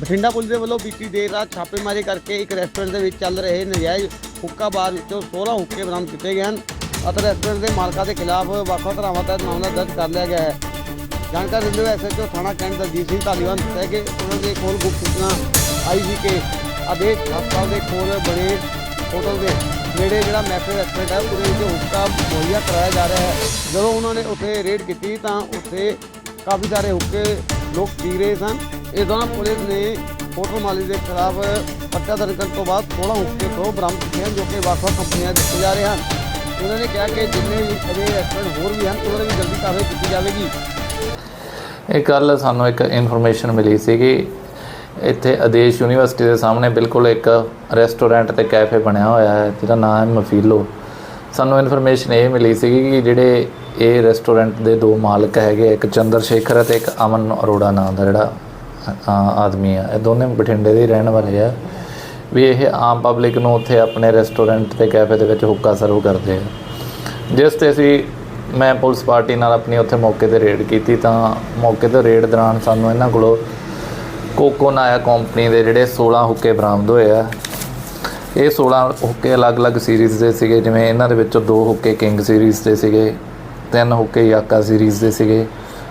Bathinda police ਦੇ ਵੱਲੋਂ ਬੀਤੀ ਦੇਰ ਰਾਤ ਛਾਪੇਮਾਰੀ ਕਰਕੇ ਇੱਕ ਰੈਸਟੋਰੈਂਟ ਦੇ ਵਿੱਚ ਚੱਲ ਰਹੇ ਨਜਾਇਜ਼ ਹੁੱਕਾ ਬਾਰ ਵਿੱਚੋਂ 16 ਹੁੱਕੇ ਬਰਾਮਦ ਕੀਤੇ ਗਏ ਹਨ ਅਤੇ ਰੈਸਟੋਰੈਂਟ ਦੇ ਮਾਲਕਾਂ ਦੇ ਖਿਲਾਫ ਵੱਖ-ਵੱਖ ਧਾਰਾਵਾਂ ਤਹਿਤ ਮਾਮਲਾ ਦਰਜ ਕਰ ਲਿਆ ਗਿਆ ਹੈ। ਜਾਣਕਾਰੀ ਦਿੰਦੇ ਹੋਏ ਐਸਐਚਓ ਥਾਣਾ ਕੈਂਟ ਦਲਜੀਤ ਸਿੰਘ ਧਾਲੀਵਾਲ ਨੇ ਦੱਸਿਆ ਕਿ ਉਹਨਾਂ ਦੇ ਕੋਲ ਗੁਪਤ ਸੂਚਨਾ ਆਈ ਸੀ ਕਿ ਆਦੇਸ਼ ਹਸਪਤਾਲ ਦੇ ਕੋਲ ਬਣੇ ਹੋਟਲ ਦੇ ਨੇੜੇ ਜਿਹੜਾ ਮੈਫੇ ਰੈਸਟੋਰੈਂਟ ਹੈ, ਉਹਦੇ ਵਿੱਚ ਹੁੱਕਾ ਮੁਹੱਈਆ ਕਰਾਇਆ ਜਾ ਰਿਹਾ ਹੈ। ਜਦੋਂ ਉਹਨਾਂ ਨੇ ਉੱਥੇ ਰੇਡ ਕੀਤੀ ਤਾਂ ਉੱਥੇ ਕਾਫੀ ਸਾਰੇ ਹੁੱਕੇ ਲੋਕ ਪੀ ਰਹੇ ਸਨ। ਇਸ ਪੁਲਿਸ ਨੇ ਹੋਟਲ ਮਾਲਿਕ ਦੇ ਖਿਲਾਫ ਪਰਚਾ ਦਰਜ ਕਰਨ ਤੋਂ ਬਾਅਦ 16 ਹੁੱਕੇ ਤੋਂ ਬਰਾਮਦ ਕੀਤੇ ਜੋ ਕਿ ਵੱਖ ਕੰਪਨੀਆਂ ਦੇ ਦਿੱਤੇ ਜਾ ਰਹੇ ਹਨ। ਉਹਨਾਂ ਨੇ ਕਿਹਾ ਕਿ ਜਿੰਨੇ ਵੀ ਅਜੇ ਰੈਸਟੋਰੈਂਟ ਹੋਰ ਵੀ ਹਨ, ਉਹਨਾਂ ਦੀ ਜਲਦੀ ਕਾਰਵਾਈ ਕੀਤੀ ਜਾਵੇਗੀ। ਇਹ ਕੱਲ ਸਾਨੂੰ ਇੱਕ ਇਨਫੋਰਮੇਸ਼ਨ ਮਿਲੀ ਸੀਗੀ। ਇੱਥੇ ਆਦੇਸ਼ ਯੂਨੀਵਰਸਿਟੀ ਦੇ ਸਾਹਮਣੇ ਬਿਲਕੁਲ ਇੱਕ ਰੈਸਟੋਰੈਂਟ ਤੇ ਕੈਫੇ ਬਣਿਆ ਹੋਇਆ ਹੈ, ਜਿਹਦਾ ਨਾਮ ਹੈ ਮਫੀਲੋ। ਸਾਨੂੰ ਇਨਫੋਰਮੇਸ਼ਨ ਇਹ ਮਿਲੀ ਸੀਗੀ ਕਿ ਜਿਹੜੇ ਇਹ ਰੈਸਟੋਰੈਂਟ ਦੇ ਦੋ ਮਾਲਕ ਹੈਗੇ ਇੱਕ ਚੰਦਰ ਸ਼ੇਖਰ ਅਤੇ ਇੱਕ ਅਮਨ ਅਰੋੜਾ ਨਾਮ ਦਾ ਜਿਹੜਾ ਆਦਮੀ ਆ। ਇਹ ਦੋਨੇ ਬਠਿੰਡੇ ਦੇ ਹੀ ਰਹਿਣ ਵਾਲੇ ਆ। ਵੀ ਇਹ ਆਮ ਪਬਲਿਕ ਨੂੰ ਉੱਥੇ ਆਪਣੇ ਰੈਸਟੋਰੈਂਟ ਤੇ ਕੈਫੇ ਦੇ ਵਿੱਚ ਹੁੱਕਾ ਸਰਵ ਕਰਦੇ ਆ। ਜਿਸ ਤੇ ਅਸੀਂ, ਮੈਂ ਪੁਲਿਸ ਪਾਰਟੀ ਨਾਲ ਆਪਣੀ ਉੱਥੇ ਮੌਕੇ ਤੇ ਰੇਡ ਕੀਤੀ ਤਾਂ ਮੌਕੇ ਤੇ ਰੇਡ ਦੌਰਾਨ ਸਾਨੂੰ ਇਹਨਾਂ ਕੋਲੋਂ ਕੋਕੋ ਨਾਇਆ ਕੰਪਨੀ ਦੇ ਜਿਹੜੇ 16 ਹੁੱਕੇ ਬਰਾਮਦ ਹੋਏ ਆ। ਇਹ 16 ਹੁੱਕੇ ਅਲੱਗ-ਅਲੱਗ ਸੀਰੀਜ਼ ਦੇ ਸੀਗੇ, ਜਿਵੇਂ ਇਹਨਾਂ ਦੇ ਵਿੱਚੋਂ ਦੋ ਹੁੱਕੇ ਕਿੰਗ ਸੀਰੀਜ਼ ਦੇ ਸੀਗੇ, ਤਿੰਨ ਹੁੱਕੇ ਯਾਕਾ ਸੀਰੀਜ਼ ਦੇ ਸੀਗੇ,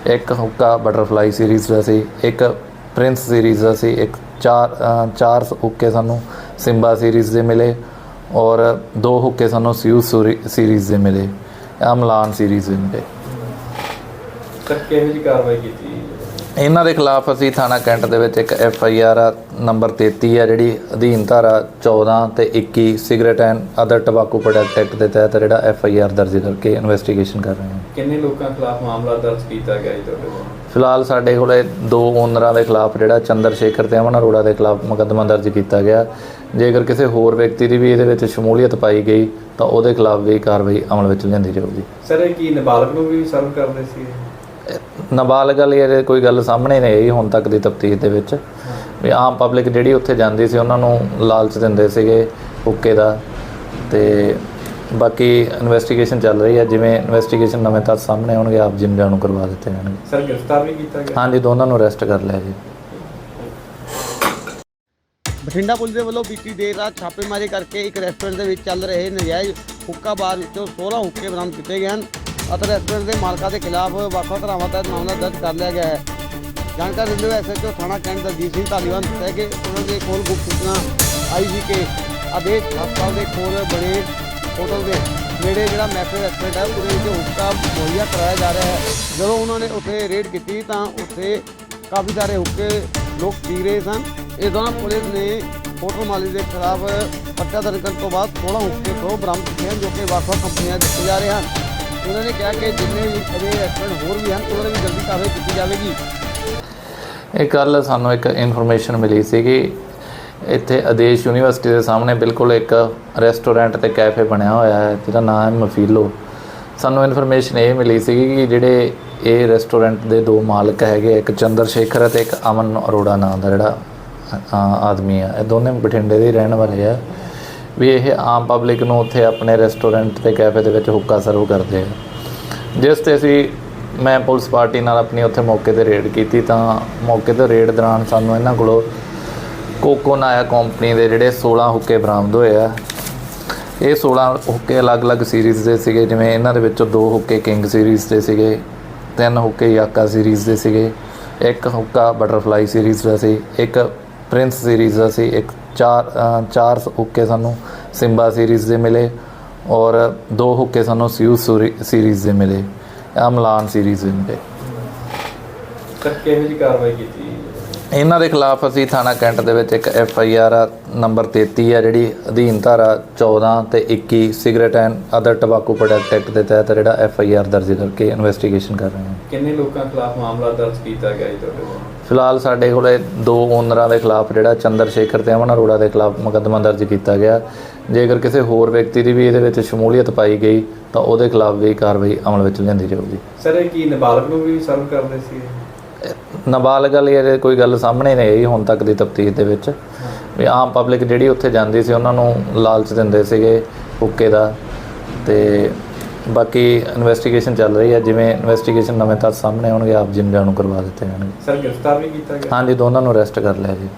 ਇੱਕ ਹੁੱਕਾ ਬਟਰਫਲਾਈ ਸੀਰੀਜ਼ ਦਾ ਸੀ, ਇੱਕ ਪ੍ਰਿੰਸ ਸੀਰੀਜ਼ ਦਾ ਸੀ ਇੱਕ ਚਾਰ ਚਾਰ ਹੁੱਕੇ ਸਾਨੂੰ ਸਿੰਬਾ ਸੀਰੀਜ਼ ਦੇ ਮਿਲੇ ਔਰ ਦੋ ਹੁੱਕੇ ਸਾਨੂੰ ਸਿਊ ਸੀਰੀਜ਼ ਦੇ ਮਿਲੇ ਅਮਲਾਨ ਸੀਰੀਜ਼ ਦੇ ਮਿਲੇ। ਸਰ ਕਿਹੋ ਜਿਹੀ ਕਾਰਵਾਈ ਕੀਤੀ? ਇਹਨਾਂ ਦੇ ਖਿਲਾਫ ਅਸੀਂ ਥਾਣਾ ਕੈਂਟ ਦੇ ਵਿੱਚ ਇੱਕ ਐਫ ਆਈ ਆਰ ਨੰਬਰ 33 ਹੈ ਜਿਹੜੀ ਅਧੀਨ ਧਾਰਾ 14 ਤੇ 21 cigarette and other tobacco product act ਦੇ ਤਹਿਤ ਜਿਹੜਾ ਐਫ ਆਈ ਆਰ ਦਰਜ ਕਰਕੇ ਇਨਵੈਸਟੀਗੇਸ਼ਨ ਕਰ ਰਹੇ ਹਾਂ। ਕਿੰਨੇ ਲੋਕਾਂ ਖਿਲਾਫ ਮਾਮਲਾ ਦਰਜ ਕੀਤਾ ਗਿਆ ਜੀ ਤੁਹਾਡੇ ਵੱਲੋਂ? ਫਿਲਹਾਲ ਸਾਡੇ ਕੋਲੇ ਦੋ ਓਨਰਾਂ ਦੇ ਖਿਲਾਫ ਜਿਹੜਾ ਚੰਦਰ ਸ਼ੇਖਰ ਤੇ ਅਮਨ ਅਰੋੜਾ ਦੇ ਖਿਲਾਫ ਮੁਕੱਦਮਾ ਦਰਜ ਕੀਤਾ ਗਿਆ। ਜੇਕਰ ਕਿਸੇ ਹੋਰ ਵਿਅਕਤੀ ਦੀ ਵੀ ਇਹਦੇ ਵਿੱਚ ਸ਼ਮੂਲੀਅਤ ਪਾਈ ਗਈ ਤਾਂ ਉਹਦੇ ਖਿਲਾਫ ਵੀ ਕਾਰਵਾਈ ਅਮਲ ਵਿੱਚ ਲਿਆਂਦੀ ਜਾਊਗੀ। ਸਰ ਇਹ ਕੀ ਨਾਬਾਲਗ ਨੂੰ ਵੀ ਸਰਵ ਕਰਦੇ ਸੀ ਨਾਬਾਲਗ ਵਾਲੀ ਇਹ ਕੋਈ ਗੱਲ ਸਾਹਮਣੇ ਨਹੀਂ ਆਈ ਹੁਣ ਤੱਕ ਦੀ ਤਫਤੀਸ਼ ਦੇ ਵਿੱਚ। ਵੀ ਆਮ ਪਬਲਿਕ ਜਿਹੜੀ ਉੱਥੇ ਜਾਂਦੀ ਸੀ ਉਹਨਾਂ ਨੂੰ ਲਾਲਚ ਦਿੰਦੇ ਸੀਗੇ ਹੁੱਕੇ ਦਾ। ਤੇ ਬਾਕੀ ਇਨਵੈਸਟੀਗੇਸ਼ਨ ਚੱਲ ਰਹੀ ਹੈ ਜਿਵੇਂ ਇਨਵੈਸਟੀਗੇਸ਼ਨ ਨਵੇਂ ਤੱਥ ਸਾਹਮਣੇ ਆਉਣਗੇ ਆਪ ਜਿਮ ਜਾਣੂ ਕਰਵਾ ਦਿੱਤੇ ਜਾਣਗੇ। ਸਰ ਗ੍ਰਿਫਤਾਰ ਵੀ ਕੀਤਾ ਗਿਆ? ਹਾਂਜੀ ਦੋਨਾਂ ਨੂੰ ਅਰੈਸਟ ਕਰ ਲਿਆ ਜੀ। ਬਠਿੰਡਾ ਪੁਲਿਸ ਦੇ ਵੱਲੋਂ ਬੀਤੀ ਦੇਰ ਰਾਤ ਛਾਪੇਮਾਰੀ ਕਰਕੇ ਇੱਕ ਰੈਸਟੋਰੈਂਟ ਦੇ ਵਿੱਚ ਚੱਲ ਰਹੇ ਨਜਾਇਜ਼ ਹੁੱਕਾ ਬਾਰ ਵਿੱਚੋਂ 16 ਹੁੱਕੇ ਬਰਾਮਦ ਕੀਤੇ ਗਏ ਹਨ ਅਤੇ ਰੈਸਟੋਰੈਂਟ ਦੇ ਮਾਲਕਾਂ ਦੇ ਖਿਲਾਫ ਵੱਖ-ਵੱਖ ਧਾਰਾਵਾਂ ਤਹਿਤ ਮਾਮਲਾ ਦਰਜ ਕਰ ਲਿਆ ਗਿਆ ਹੈ। ਜਾਣਕਾਰੀ ਦਿੰਦੇ ਹੋਏ ਐਸਐਚਓ ਥਾਣਾ ਕੈਂਟ ਦਲਜੀਤ ਸਿੰਘ ਧਾਲੀਵਾਲ ਨੇ ਦੱਸਿਆ ਕਿ ਉਹਨਾਂ ਦੇ ਕੋਲ ਗੁਪਤ ਸੂਚਨਾ ਆਈ ਸੀ ਕਿ ਆਦੇਸ਼ ਹਸਪਤਾਲ ਦੇ ਕੋਲ ਬਣੇ ਹੋਟਲ ਦੇ ਨੇੜੇ ਜਿਹੜਾ ਮੈਫੇ ਰੈਸਟੋਰੈਂਟ ਹੈ, ਉਹਦੇ ਵਿੱਚ ਹੁੱਕਾ ਮੁਹੱਈਆ ਕਰਾਇਆ ਜਾ ਰਿਹਾ ਹੈ। ਜਦੋਂ ਉਹਨਾਂ ਨੇ ਉੱਥੇ ਰੇਡ ਕੀਤੀ, ਤਾਂ ਉੱਥੇ ਕਾਫੀ ਸਾਰੇ ਹੁੱਕੇ ਲੋਕ ਪੀ ਰਹੇ ਸਨ। ਇਸ ਦੌਰਾਨ ਪੁਲਿਸ ਨੇ ਹੋਟਲ ਮਾਲਿਕ ਦੇ ਖਿਲਾਫ ਪਰਚਾ ਦਰਜ ਕਰਨ ਤੋਂ ਬਾਅਦ 16 ਹੁੱਕੇ ਤੋਂ ਬਰਾਮਦ ਕੀਤੇ ਹਨ, ਜੋ ਕਿ ਵੱਖ-ਵੱਖ ਕੰਪਨੀਆਂ ਦਿੱਤੇ ਜਾ ਰਹੇ ਹਨ। ਉਹਨਾਂ ਨੇ ਕਿਹਾ ਕਿ ਜਿੰਨੇ ਵੀ ਅਜੇ ਰੈਸਟੋਰੈਂਟ ਹੋਰ ਵੀ ਹਨ, ਉਹਨਾਂ ਦੀ ਵੀ ਜਲਦੀ ਕਾਰਵਾਈ ਕੀਤੀ ਜਾਵੇਗੀ। ਇਹ ਕੱਲ ਸਾਨੂੰ ਇੱਕ ਇਨਫੋਰਮੇਸ਼ਨ ਮਿਲੀ ਸੀਗੀ ਇੱਥੇ ਆਦੇਸ਼ ਯੂਨੀਵਰਸਿਟੀ ਦੇ ਸਾਹਮਣੇ ਬਿਲਕੁਲ ਇੱਕ ਰੈਸਟੋਰੈਂਟ ਤੇ ਕੈਫੇ ਬਣਿਆ ਹੋਇਆ ਹੈ, ਜਿਹਦਾ ਨਾਮ ਹੈ ਮਫੀਲੋ। ਸਾਨੂੰ ਇਨਫੋਰਮੇਸ਼ਨ ਇਹ ਮਿਲੀ ਸੀਗੀ ਕਿ ਜਿਹੜੇ ਇਹ ਰੈਸਟੋਰੈਂਟ ਦੇ ਦੋ ਮਾਲਕ ਹੈਗੇ, ਇੱਕ ਚੰਦਰ ਸ਼ੇਖਰ ਅਤੇ ਇੱਕ ਅਮਨ ਅਰੋੜਾ ਨਾਮ ਦਾ ਜਿਹੜਾ ਆਦਮੀ ਆ ਇਹ ਦੋਨੇ ਬਠਿੰਡੇ ਦੇ ਰਹਿਣ ਵਾਲੇ ਆ। ਵੀ ਇਹ ਆਮ ਪਬਲਿਕ ਨੂੰ ਉੱਥੇ ਆਪਣੇ ਰੈਸਟੋਰੈਂਟ ਤੇ ਕੈਫੇ ਦੇ ਵਿੱਚ ਹੁੱਕਾ ਸਰਵ ਕਰਦੇ ਆ। ਜਿਸ ਤੇ ਅਸੀਂ, ਮੈਂ ਪੁਲਿਸ ਪਾਰਟੀ ਨਾਲ ਆਪਣੀ ਉੱਥੇ ਮੌਕੇ ਤੇ ਰੇਡ ਕੀਤੀ ਤਾਂ ਮੌਕੇ ਤੇ ਰੇਡ ਦੌਰਾਨ ਸਾਨੂੰ ਇਹਨਾਂ ਕੋਲੋਂ ਕੋਕੋ ਨਾਇਆ ਕੰਪਨੀ ਦੇ ਜਿਹੜੇ 16 ਹੁੱਕੇ ਬਰਾਮਦ ਹੋਏ ਆ। ਇਹ 16 ਹੁੱਕੇ ਅਲੱਗ-ਅਲੱਗ ਸੀਰੀਜ਼ ਦੇ ਸੀਗੇ, ਜਿਵੇਂ ਇਹਨਾਂ ਦੇ ਵਿੱਚੋਂ ਦੋ ਹੁੱਕੇ ਕਿੰਗ ਸੀਰੀਜ਼ ਦੇ ਸੀਗੇ, ਤਿੰਨ ਹੁੱਕੇ ਯਾਕਾ ਸੀਰੀਜ਼ ਦੇ ਸੀਗੇ, ਇੱਕ ਹੁੱਕਾ ਬਟਰਫਲਾਈ ਸੀਰੀਜ਼ ਦਾ ਸੀ, ਇੱਕ ਪ੍ਰਿੰਸ ਸੀਰੀਜ਼ ਦਾ ਸੀ, ਇੱਕ ਚਾਰ ਚਾਰ ਹੁੱਕੇ ਸਾਨੂੰ ਸਿੰਬਾ ਸੀਰੀਜ਼ ਦੇ ਮਿਲੇ ਔਰ ਦੋ ਹੁੱਕੇ ਸਾਨੂੰ ਸਿਊ ਸੀਰੀਜ਼ ਦੇ ਮਿਲੇ ਅਮਲਾਨ ਸੀਰੀਜ਼ ਦੇ ਮਿਲੇ। ਸਰ ਕਿਹੋ ਜਿਹੀ ਕਾਰਵਾਈ ਕੀਤੀ? ਇਹਨਾਂ ਦੇ ਖਿਲਾਫ ਅਸੀਂ ਥਾਣਾ ਕੈਂਟ ਦੇ ਵਿੱਚ ਇੱਕ ਐਫ ਆਈ ਆਰ ਨੰਬਰ 33 ਹੈ ਜਿਹੜੀ ਅਧੀਨ ਧਾਰਾ 14 ਤੇ 21 cigarette and other tobacco product act ਦੇ ਤਹਿਤ ਜਿਹੜਾ ਐਫ ਆਈ ਆਰ ਦਰਜ ਕਰਕੇ ਇਨਵੈਸਟੀਗੇਸ਼ਨ ਕਰ ਰਹੇ ਹਾਂ। ਕਿੰਨੇ ਲੋਕਾਂ ਖਿਲਾਫ ਮਾਮਲਾ ਦਰਜ ਕੀਤਾ ਗਿਆ ਜੀ ਤੁਹਾਡੇ ਵੱਲੋਂ ਫਿਲਹਾਲ ਸਾਡੇ ਕੋਲੇ ਦੋ ਓਨਰਾਂ ਦੇ ਖਿਲਾਫ ਜਿਹੜਾ ਚੰਦਰ ਸ਼ੇਖਰ ਤੇ ਅਮਨ ਅਰੋੜਾ ਦੇ ਖਿਲਾਫ ਮੁਕੱਦਮਾ ਦਰਜ ਕੀਤਾ ਗਿਆ। ਜੇਕਰ ਕਿਸੇ ਹੋਰ ਵਿਅਕਤੀ ਦੀ ਵੀ ਇਹਦੇ ਵਿੱਚ ਸ਼ਮੂਲੀਅਤ ਪਾਈ ਗਈ ਤਾਂ ਉਹਦੇ ਖਿਲਾਫ ਵੀ ਕਾਰਵਾਈ ਅਮਲ ਵਿੱਚ ਲਿਆਂਦੀ ਜਾਊਗੀ। ਸਰ ਇਹ ਕੀ ਨਾਬਾਲਗ ਨੂੰ ਵੀ ਸਰਵ ਕਰਦੇ ਸੀ? ਨਾਬਾਲਗ ਵਾਲੀ ਇਹ ਕੋਈ ਗੱਲ ਸਾਹਮਣੇ ਨਹੀਂ ਆਈ ਹੁਣ ਤੱਕ ਦੀ ਤਫਤੀਸ਼ ਦੇ ਵਿੱਚ। ਵੀ ਆਮ ਪਬਲਿਕ ਜਿਹੜੀ ਉੱਥੇ ਜਾਂਦੀ ਸੀ ਉਹਨਾਂ ਨੂੰ ਲਾਲਚ ਦਿੰਦੇ ਸੀਗੇ ਹੁੱਕੇ ਦਾ। ਤੇ ਬਾਕੀ ਇਨਵੈਸਟੀਗੇਸ਼ਨ ਚੱਲ ਰਹੀ ਹੈ ਜਿਵੇਂ ਇਨਵੈਸਟੀਗੇਸ਼ਨ ਨਵੇਂ ਤੱਥ ਸਾਹਮਣੇ ਆਉਣਗੇ ਆਪ ਜਿੰਦਿਆਂ ਨੂੰ ਕਰਵਾ ਦਿੱਤੇ ਜਾਣਗੇ। ਸਰ ਗ੍ਰਿਫਤਾਰ ਵੀ ਕੀਤਾ ਗਿਆ? ਹਾਂਜੀ ਦੋਨਾਂ ਨੂੰ ਅਰੈਸਟ ਕਰ ਲਿਆ ਜੀ।